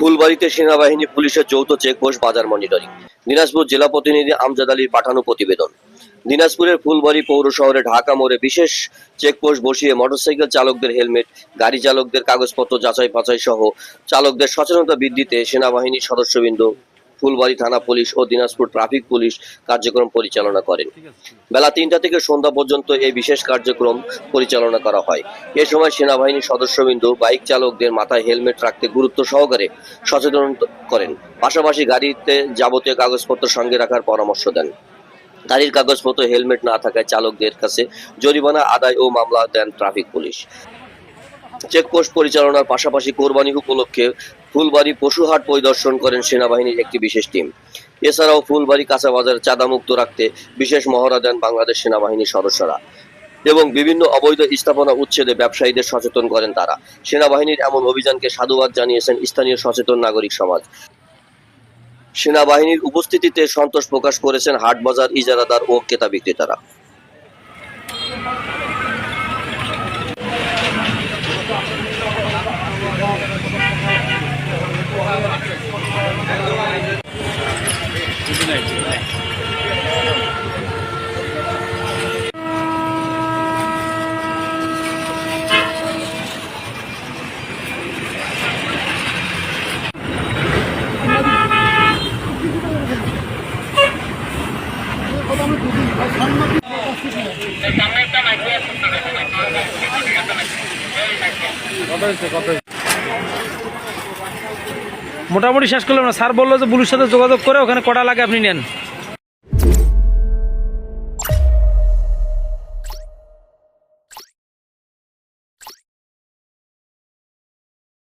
ফুলবাড়িতে সেনাবাহিনী, পুলিশের যৌথ চেকপোস্ট, বাজার মনিটরিং। দিনাজপুর জেলা প্রতিনিধি আমজাদ আলীর পাঠানো প্রতিবেদন। দিনাজপুরের ফুলবাড়ি পৌর শহরে ঢাকা মোড়ে বিশেষ চেকপোস্ট বসিয়ে মোটরসাইকেল চালকদের হেলমেট, গাড়ি চালকদের কাগজপত্র যাচাই বাছাই সহ চালকদের সচেতনতা বৃদ্ধিতে সেনাবাহিনীর সদস্যবৃন্দ ফুলবাড়ি থানা পুলিশ ও দিনাজপুর ট্রাফিক পুলিশ কার্যক্রম পরিচালনা করেন বেলা তিনটা থেকে সন্ধ্যা পর্যন্ত এই বিশেষ কার্যক্রম পরিচালনা করা হয়। এ সময় সেনাবাহিনীর সদস্যবৃন্দ বাইক চালকদের মাথায় হেলমেট রাখতে গুরুত্ব সহকারে সচেতন করেন। পাশাপাশি গাড়িতে যাবতীয় কাগজপত্র সঙ্গে রাখার পরামর্শ দেন। গাড়ির কাগজপত্র হেলমেট না থাকায় চালকদের কাছে জরিমানা আদায় ও মামলা দেন ট্রাফিক পুলিশ। চেকপোস্ট পরিচালনার পাশাপাশি কোরবানি উপলক্ষে ফুলবাড়ি পশুহাট পরিদর্শন করেন সেনাবাহিনীর একটি বিশেষ টিম। এছাড়াও ফুলবাড়ি কাঁচা বাজার চাঁদামুক্ত রাখতে বিশেষ মহড়া দেন বাংলাদেশ সেনাবাহিনীর সদস্যরা এবং বিভিন্ন অবৈধ স্থাপনা উচ্ছেদে ব্যবসায়ীদের সচেতন করেন তারা। সেনাবাহিনীর এমন অভিযানকে সাধুবাদ জানিয়েছেন স্থানীয় সচেতন নাগরিক সমাজ। সেনাবাহিনীর উপস্থিতিতে সন্তোষ প্রকাশ করেছেন হাটবাজার ইজারাদার ও ক্রেতা বিক্রেতারা। মোটামুটি শেষ করলাম না। স্যার বলল যে বুলুর সাথে যোগাযোগ করে ওখানে কটা লাগে আপনি নেন।